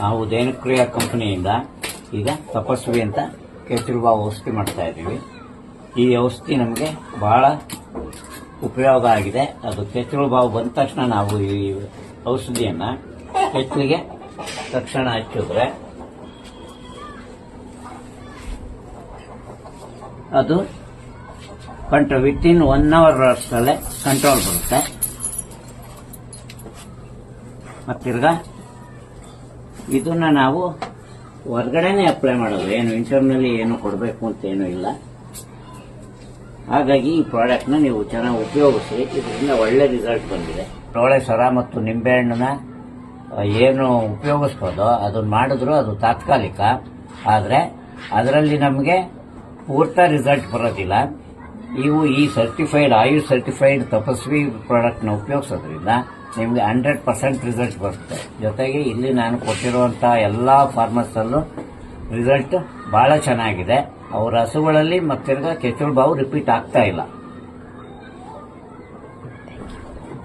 ನಾವು ದೈನಕ್ರಿಯ ಕಂಪನಿಯಿಂದ ಈಗ ತಪಸ್ವಿ ಅಂತ ಕೆಚ್ಚಲುಬಾವು ಔಷಧಿ ಮಾಡ್ತಾ ಇದ್ದೀವಿ. ಈ ಔಷಧಿ ನಮಗೆ ಬಹಳ ಉಪಯೋಗ ಆಗಿದೆ. ಅದು ಕೆಚ್ಚಲುಬಾವು ಬಂದ ತಕ್ಷಣ ನಾವು ಈ ಔಷಧಿಯನ್ನು ಹೆಚ್ಚಿಗೆ ತಕ್ಷಣ ಹಚ್ಚಿದ್ರೆ ಅದು control with in one hour ಅಷ್ಟರಲ್ಲೇ ಕಂಟ್ರೋಲ್ ಬರುತ್ತೆ. ಮತ್ತಿರ್ಗ ಇದನ್ನ ನಾವು ಹೊರಗಡೆನೆ ಅಪ್ಲೈ ಮಾಡೋದು. ಏನು ಇಂಟರ್ನಲ್ಲಿ ಏನು ಕೊಡಬೇಕು ಅಂತ ಏನು ಇಲ್ಲ. ಹಾಗಾಗಿ ಈ ಪ್ರಾಡಕ್ಟ್ನ ನೀವು ಚೆನ್ನಾಗಿ ಉಪಯೋಗಿಸಿ, ಇದರಿಂದ ಒಳ್ಳೆ ರಿಸಲ್ಟ್ ಬಂದಿದೆ. ಟೋಳೆ ಸರ ಮತ್ತು ನಿಂಬೆಹಣ್ಣನ್ನ ಹಣ್ಣನ್ನ ಏನು ಉಪಯೋಗಿಸ್ಬೋದು, ಅದನ್ನ ಮಾಡಿದ್ರು ಅದು ತಾತ್ಕಾಲಿಕ. ಆದರೆ, ಅದರಲ್ಲಿ ನಮಗೆ ಪೂರ್ತ ರಿಸಲ್ಟ್ ಬರೋದಿಲ್ಲ. ನೀವು ಈ ಸರ್ಟಿಫೈಡ್ ಆಯುಷ್ ಸರ್ಟಿಫೈಡ್ ತಪಸ್ವಿ ಪ್ರಾಡಕ್ಟ್ನ ಉಪಯೋಗಿಸೋದ್ರಿಂದ ನಿಮಗೆ ಹಂಡ್ರೆಡ್ ಪರ್ಸೆಂಟ್ ರಿಸಲ್ಟ್ ಬರುತ್ತೆ. ಜೊತೆಗೆ ಇಲ್ಲಿ ನಾನು ಕೊಟ್ಟಿರುವಂಥ ಎಲ್ಲ ಫಾರ್ಮರ್ಸಲ್ಲೂ ರಿಸಲ್ಟ್ ಭಾಳ ಚೆನ್ನಾಗಿದೆ. ಅವರ ಹಸುಗಳಲ್ಲಿ ಮತ್ತಿರ್ಗ ಕೆಚುಳ್ ಬಾವು ರಿಪೀಟ್ ಆಗ್ತಾ ಇಲ್ಲ.